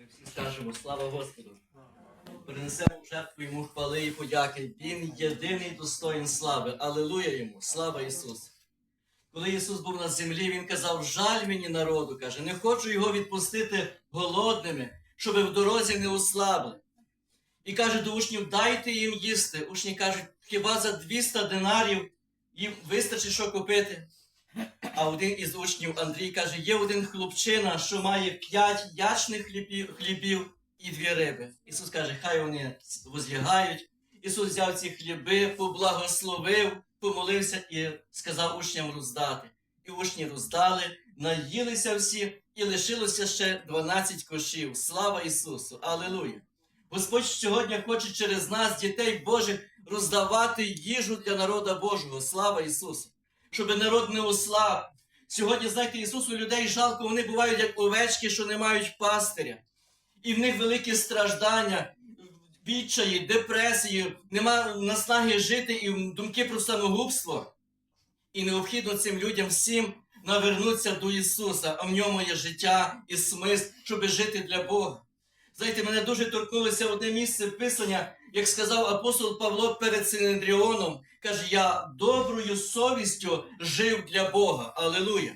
Ми всі скажемо слава Господу. Принесемо в жертву йому хвали і подяки. Він єдиний достоїн слави. Алилуя йому! Слава Ісусу! Коли Ісус був на землі, Він казав: жаль мені народу, каже, не хочу його відпустити голодними, щоб в дорозі не ослабли. І каже до учнів: дайте їм їсти. Учні кажуть, хіба за 200 динарів їм вистачить що купити? А один із учнів Андрій каже: є один хлопчина, що має п'ять ячних хлібів, хлібів і дві риби. Ісус каже, хай вони возлягають. Ісус взяв ці хліби, поблагословив, помолився і сказав учням роздати. І учні роздали, наїлися всі, і лишилося ще 12 кошів. Слава Ісусу! Алілуя! Господь сьогодні хоче через нас, дітей Божих, роздавати їжу для народа Божого. Слава Ісусу! Щоб народ не ослаб. Сьогодні, знаєте, Ісусу людей жалко, вони бувають як овечки, що не мають пастиря. І в них великі страждання, відчаї, депресії, нема наснаги жити і думки про самогубство. І необхідно цим людям всім навернутися до Ісуса, а в ньому є життя і смисл, щоб жити для Бога. Знаєте, мене дуже торкнулося одне місце писання, як сказав апостол Павло перед Синедріоном, каже, я доброю совістю жив для Бога. Алілуя!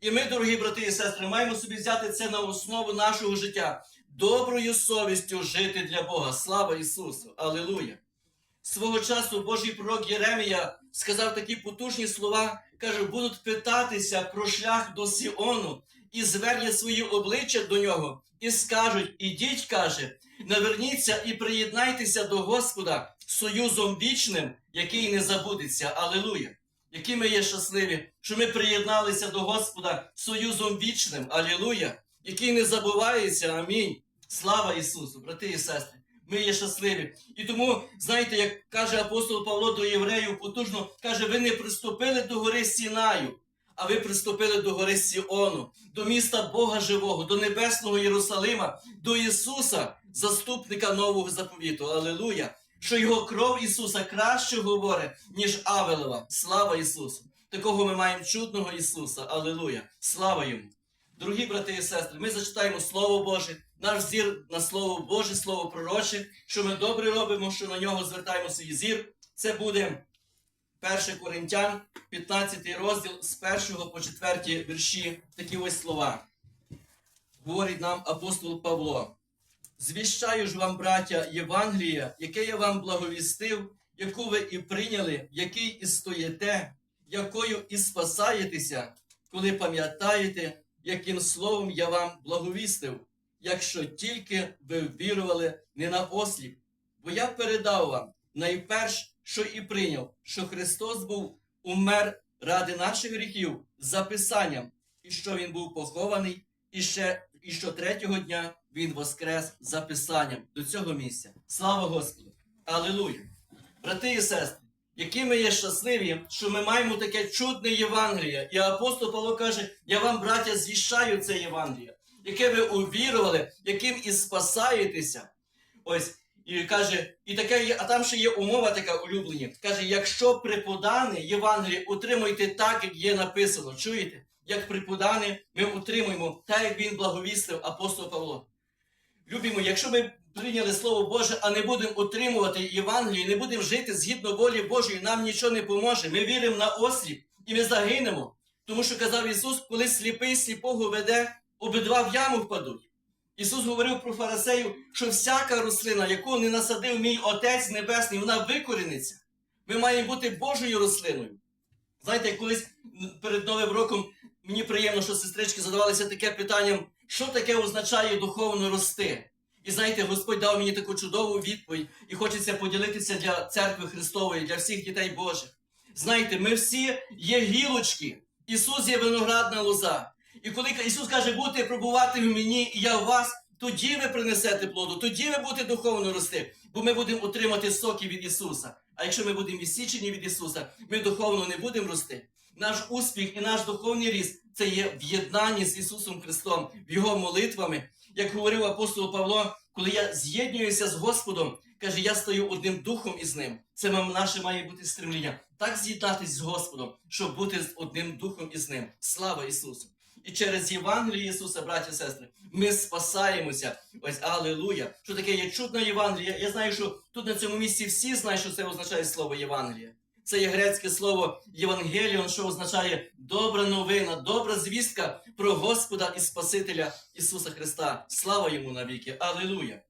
І ми, дорогі брати і сестри, маємо собі взяти це на основу нашого життя. Доброю совістю жити для Бога. Слава Ісусу! Алілуя! Свого часу Божий пророк Єремія сказав такі потужні слова, каже, будуть питатися про шлях до Сіону і звернять свої обличчя до нього, і скажуть: ідіть, каже, наверніться і приєднайтеся до Господа союзом вічним, який не забудеться. Алілуя! Які ми є щасливі, що ми приєдналися до Господа союзом вічним. Алілуя! Який не забувається. Амінь. Слава Ісусу, брати і сестри. Ми є щасливі. І тому, знаєте, як каже апостол Павло до євреїв потужно, каже, ви не приступили до гори Сінаю, а ви приступили до гори Сіону, до міста Бога Живого, до небесного Єрусалима, до Ісуса, заступника нового заповіту. Алілуя! Що його кров Ісуса краще говорить, ніж Авелова. Слава Ісусу! Такого ми маємо чудного Ісуса. Алілуя! Слава йому! Дорогі брати і сестри, ми зачитаємо Слово Боже, наш зір на Слово Боже, Слово пророче, що ми добре робимо, що на нього звертаємо свій зір. Це буде 1 Коринтян, 15 розділ з 1 по 4 вірші. Такі ось слова. Говорить нам апостол Павло. Звіщаю ж вам, браття, Євангелія, яке я вам благовістив, яку ви і прийняли, в якій і стоїте, якою і спасаєтеся, коли пам'ятаєте, яким словом я вам благовістив, якщо тільки ви вірували не на осліп. Бо я передав вам найперш, що і прийняв, що Христос був умер ради наших гріхів за Писанням, і що Він був похований, і, ще, і що третього дня Він воскрес за Писанням до цього місця. Слава Господу! Алілуя! Брати і сестри! які ми є щасливі, що ми маємо таке чудне Євангеліє. І апостол Павло каже: Я вам, браття, звіщаю це Євангеліє, яке ви увірували, яким і спасаєтеся. Ось, і каже, і таке а там ще є умова така улюблені. Каже, якщо преподане Євангеліє, утримуйте так, як є написано. Чуєте? Як преподане, ми утримуємо так, як він благовістив апостол Павло. Любимо, якщо ми прийняли Слово Боже, а не будемо утримувати Євангелію, не будемо жити згідно волі Божої, нам нічого не поможе. Ми віримо на осліп і ми загинемо. Тому що казав Ісус, коли сліпий сліпого веде, обидва в яму впадуть. Ісус говорив про фарисеїв, що всяка рослина, яку не насадив мій Отець Небесний, вона викоріниться. Ми маємо бути Божою рослиною. Знаєте, колись перед Новим роком мені приємно, що сестрички задавалися таке питанням, що таке означає духовно рости. І знаєте, Господь дав мені таку чудову відповідь, і хочеться поділитися для церкви Христової, для всіх дітей Божих. Знаєте, ми всі є гілочки. Ісус є виноградна лоза. І коли Ісус каже, будете пробувати в мені, і я в вас, тоді ви принесете плоду, тоді ви будете духовно рости, бо ми будемо отримати соки від Ісуса. А якщо ми будемо відсічені від Ісуса, ми духовно не будемо рости. Наш успіх і наш духовний ріст це є в єднанні з Ісусом Христом, в Його молитвами. Як говорив апостол Павло, коли я з'єднуюся з Господом, каже, я стаю одним духом із ним. Це наше має бути стремління. Так з'єднатись з Господом, щоб бути одним духом із ним. Слава Ісусу! І через Євангеліє Ісуса, браті і сестри, ми спасаємося. Ось Алілуя. Що таке є чудна Євангелія? Я знаю, що тут на цьому місці всі знають, що це означає слово Євангелія. Це є грецьке слово Євангеліон, що означає добра новина, добра звістка про Господа і Спасителя Ісуса Христа. Слава йому навіки! Алілуя!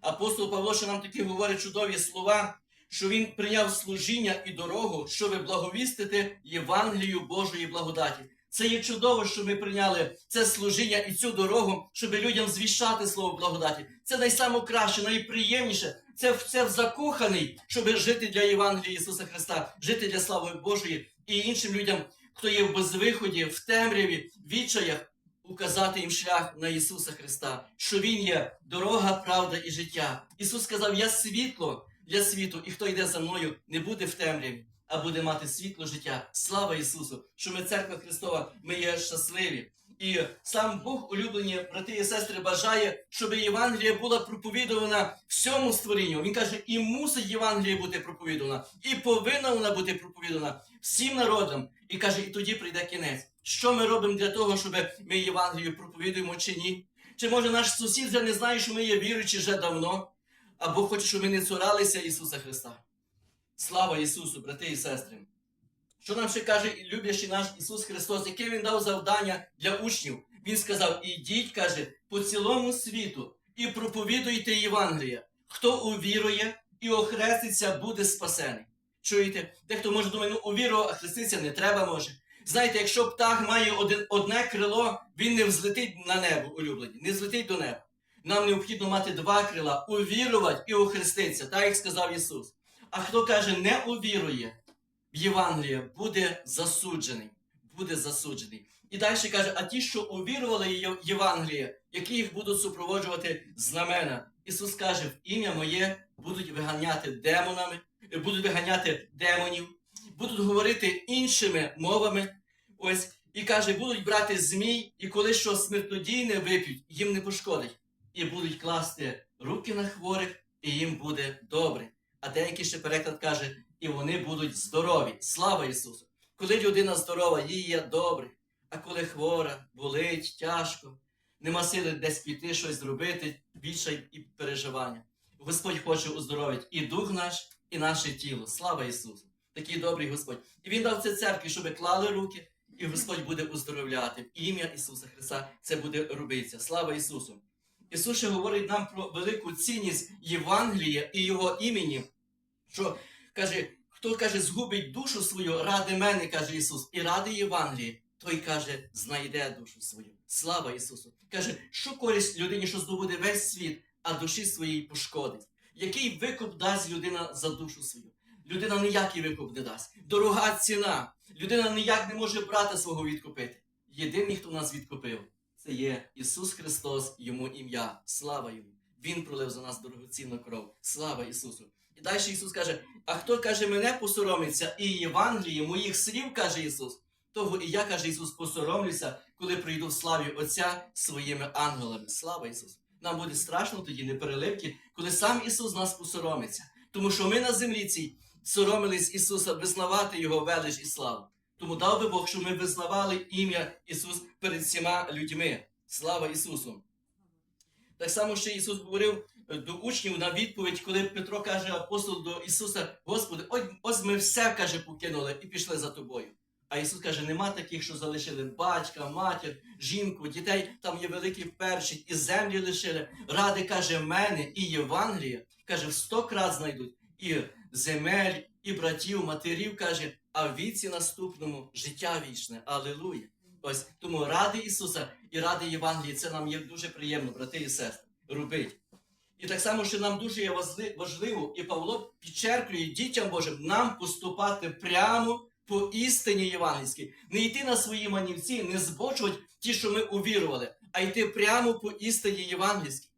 Апостол Павло ще нам такі говорить чудові слова, що він прийняв служіння і дорогу, щоб благовістити Євангелію Божої благодаті. Це є чудово, що ми прийняли це служіння і цю дорогу, щоб людям звіщати слово благодаті. Це найсамокраще, найприємніше. Це, це закоханий, щоб жити для Євангелія Ісуса Христа, жити для слави Божої і іншим людям, хто є в безвиході, в темряві, в відчаях, указати їм шлях на Ісуса Христа, що Він є дорога, правда і життя. Ісус сказав: Я світло для світу, і хто йде за мною, не буде в темряві, а буде мати світло життя. Слава Ісусу! Що ми церква Христова, ми є щасливі. І сам Бог, улюблені брати і сестри, бажає, щоб Євангелія була проповідувана всьому створінню. Він каже, і мусить Євангелія бути проповідувана, і повинна вона бути проповідувана всім народам. І каже, і тоді прийде кінець. Що ми робимо для того, щоб ми Євангелію проповідуємо чи ні? Чи може наш сусід вже не знає, що ми є віруючі вже давно, або хоче, щоб ми не цуралися Ісуса Христа? Слава Ісусу, брати і сестри! Що нам ще каже люблячий наш Ісус Христос, яке Він дав завдання для учнів? Він сказав: ідіть, каже, по цілому світу і проповідуйте Євангелія. Хто увірує і охреститься, буде спасений. Чуєте? Дехто може думає, ну увірував, а хреститися не треба може. Знаєте, якщо птах має один, одне крило, він не взлетить на небо, улюблені, не злетить до неба. Нам необхідно мати два крила, увірувати і охреститися, так як сказав Ісус. А хто каже, не увірує, в Євангелія буде засуджений. Буде засуджений. І далі каже: а ті, що увірували Євангеліє, які їх будуть супроводжувати знамена. Ісус каже, в ім'я моє будуть виганяти демонами, будуть виганяти демонів, будуть говорити іншими мовами. Ось, і каже, будуть брати змій, і коли що смертодійне вип'ють, їм не пошкодить. І будуть класти руки на хворих, і їм буде добре. А деякий ще переклад каже, і вони будуть здорові. Слава Ісусу! Коли людина здорова, їй є добре. А коли хвора, болить, тяжко, нема сили десь піти, щось зробити, відчай і переживання. Господь хоче оздоровити і дух наш, і наше тіло. Слава Ісусу! Такий добрий Господь. І Він дав це церкві, щоб клали руки, і Господь буде оздоровляти. В ім'я Ісуса Христа це буде робитися. Слава Ісусу! Ісус ще говорить нам про велику цінність Євангелія і Його імені, що каже, хто каже, згубить душу свою ради мене, каже Ісус, і ради Євангелії, той каже, знайде душу свою. Слава Ісусу! Каже, що користь людині, що здобуде весь світ, а душі своїй пошкодить. Який викуп дасть людина за душу свою? Людина ніякий викуп не дасть. Дорога ціна. Людина ніяк не може брата свого відкупити. Єдиний, хто нас відкупив, це є Ісус Христос, Йому ім'я. Слава Йому! Він пролив за нас дорогоцінну кров. Слава Ісусу! І далі Ісус каже: а хто каже, мене посоромиться, і Євангеліє моїх слів, каже Ісус, того і я, каже Ісус, посоромлюся, коли прийду в славі Отця своїми ангелами. Слава Ісусу! Нам буде страшно тоді, не переливки, коли сам Ісус нас посоромиться. Тому що ми на землі цій соромились Ісуса визнавати Його велич і славу. Тому дав би Бог, щоб ми визнавали ім'я Ісус перед всіма людьми. Слава Ісусу! Так само ще Ісус говорив до учнів на відповідь, коли Петро каже апостол до Ісуса: Господи, ось, ми все каже, покинули і пішли за тобою. А Ісус каже: нема таких, що залишили батька, матір, жінку, дітей. Там є великий перший, і землі лишили. Ради каже мене і Євангелія, каже, в сто крат знайдуть і земель, і братів, матерів, каже, а віці наступному життя вічне. Алілуя! Ось тому ради Ісуса і ради Євангелії, це нам є дуже приємно, брати і сестри, робить. І так само, що нам дуже є важливо, і Павло підчеркує дітям Божим нам поступати прямо по істині євангельській. Не йти на свої манівці, не збочувати ті, що ми увірували, а йти прямо по істині євангельській.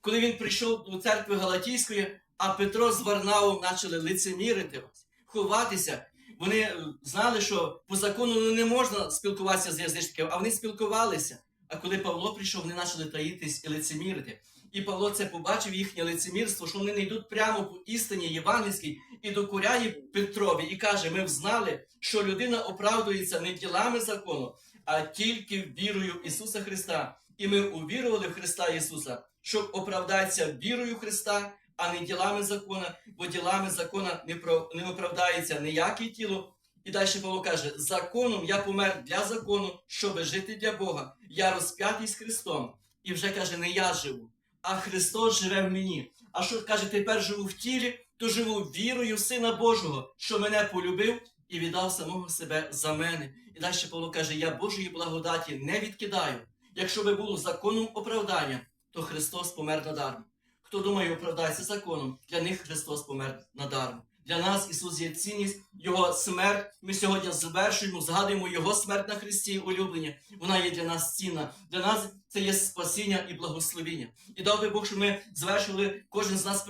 Коли він прийшов до церкви Галатійської, а Петро з Варнавом почали лицемірити, ховатися. Вони е, знали, що по закону ну, не можна спілкуватися з язичниками, а вони спілкувалися. А коли Павло прийшов, вони почали таїтись і лицемірити. І Павло це побачив їхнє лицемірство, що вони не йдуть прямо по істині євангельській і докоряє Петрові і каже: Ми взнали, що людина оправдується не ділами закону, а тільки вірою Ісуса Христа. І ми увірували в Христа Ісуса, щоб оправдатися вірою Христа, а не ділами закона, бо ділами закона не, про, не оправдається ніяке тіло. І далі Павло каже: законом я помер для закону, щоб жити для Бога. Я розп'ятий з Христом. І вже каже, не я живу, а Христос живе в мені. А що каже, тепер живу в тілі, то живу вірою в Сина Божого, що мене полюбив і віддав самого себе за мене. І далі Павло каже: Я Божої благодаті не відкидаю. Якщо би було законом оправдання, то Христос помер надармо. Хто думає, оправдається законом, для них Христос помер надармо. Для нас Ісус є цінність, Його смерть. Ми сьогодні завершуємо, згадуємо Його смерть на Христі улюблення. Вона є для нас цінна. Для нас це є спасіння і благословіння. І дав би Бог, щоб ми звершили, кожен з нас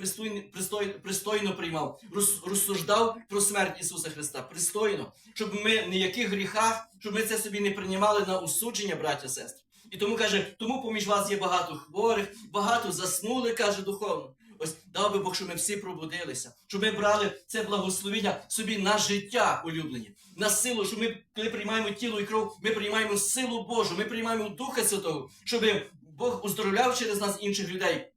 пристойно, приймав, розсуждав про смерть Ісуса Христа. Пристойно, щоб ми ніяких гріхах, щоб ми це собі не приймали на осудження, браття сестри. І тому каже, тому поміж вас є багато хворих, багато заснули, каже духовно. Ось дав би Бог, щоб ми всі пробудилися, щоб ми брали це благословення собі на життя улюблені, на силу, що ми, коли приймаємо тіло і кров, ми приймаємо силу Божу, ми приймаємо Духа Святого, щоб Бог оздоровляв через нас інших людей.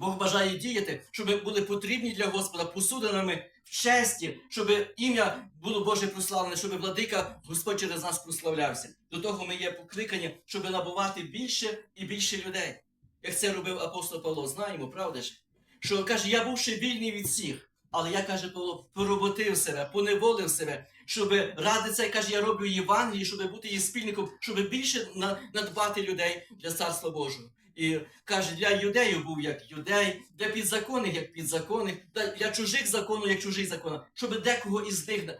Бог бажає діяти, щоб були потрібні для Господа посудинами в честі, щоб ім'я було Боже прославлене, щоб владика Господь через нас прославлявся. До того ми є покликані, щоб набувати більше і більше людей. Як це робив апостол Павло, знаємо, правда ж? Що каже, я був ще вільний від всіх, але я каже Павло, пороботив себе, поневолив себе, щоб ради це каже, я роблю Євангелії, щоб бути її спільником, щоб більше на- надбати людей для царства Божого. І каже, для юдеїв був як юдей, для підзаконних як підзаконних, для чужих закону як чужий закон, щоб декого із них на-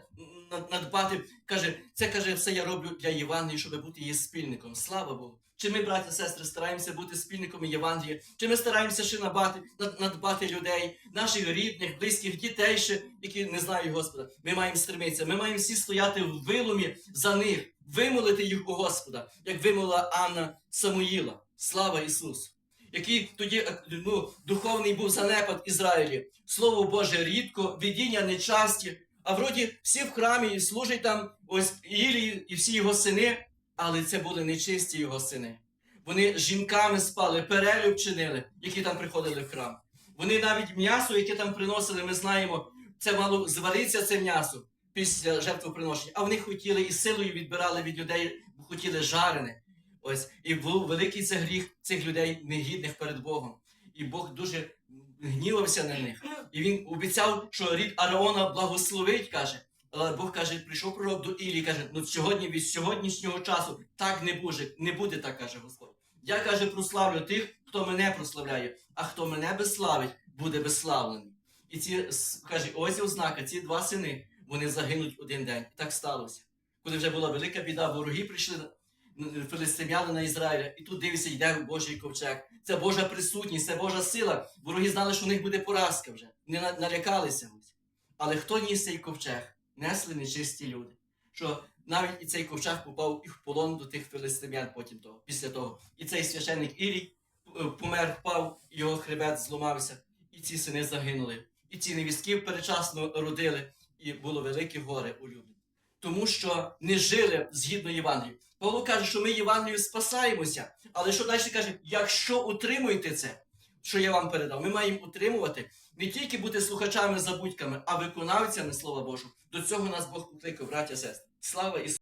на- надбати. Каже, це каже, все я роблю для Євангелії, щоб бути її спільником. Слава Богу. Чи ми, браття, сестри, стараємося бути спільниками Євангелія? Чи ми стараємося ще набати, надбати людей, наших рідних, близьких, дітей ще, які не знають Господа? Ми маємо стремитися, ми маємо всі стояти в вилумі за них, вимолити їх у Господа, як вимолила Анна Самуїла. Слава Ісусу! Який тоді е, ну, духовний був занепад Ізраїлі. Слово Боже рідко, видіння нечасті, а вроді всі в храмі служать там ось Ілії і всі його сини, але це були нечисті його сини. Вони жінками спали, перелюб чинили, які там приходили в храм. Вони навіть м'ясо, яке там приносили, ми знаємо, це мало зваритися це м'ясо після жертвоприношення. А вони хотіли і силою відбирали від людей, бо хотіли жарене. Ось і був великий це гріх цих людей негідних перед Богом. І Бог дуже гнівався на них. І він обіцяв, що рід Араона благословить, каже. Але Бог каже, прийшов пророк до Ілії, каже, ну сьогодні від сьогоднішнього часу так не буде, не буде так, каже Господь. Я каже, прославлю тих, хто мене прославляє, а хто мене безславить, буде безславлений. І ці каже, ось ознака, ці два сини, вони загинуть один день. Так сталося. Коли вже була велика біда, вороги прийшли филистимляни на Ізраїля, і тут дивиться, йде Божий ковчег. Це Божа присутність, це Божа сила. Вороги знали, що у них буде поразка вже. Не налякалися. Але хто ніс цей ковчег? Несли нечисті люди. Що навіть і цей ковчег попав і в полон до тих филистимлян потім того, після того. І цей священник Ілій е, помер, впав, його хребет зламався, і ці сини загинули. І ці невістки перечасно родили, і було велике горе у улюблені. Тому що не жили згідно Євангелію. Павло каже, що ми Євангелію спасаємося. Але що далі каже, якщо утримуєте це, що я вам передав, ми маємо утримувати не тільки бути слухачами забудьками, а виконавцями Слова Божого. До цього нас Бог покликав, браття сестри. Слава Ісусу!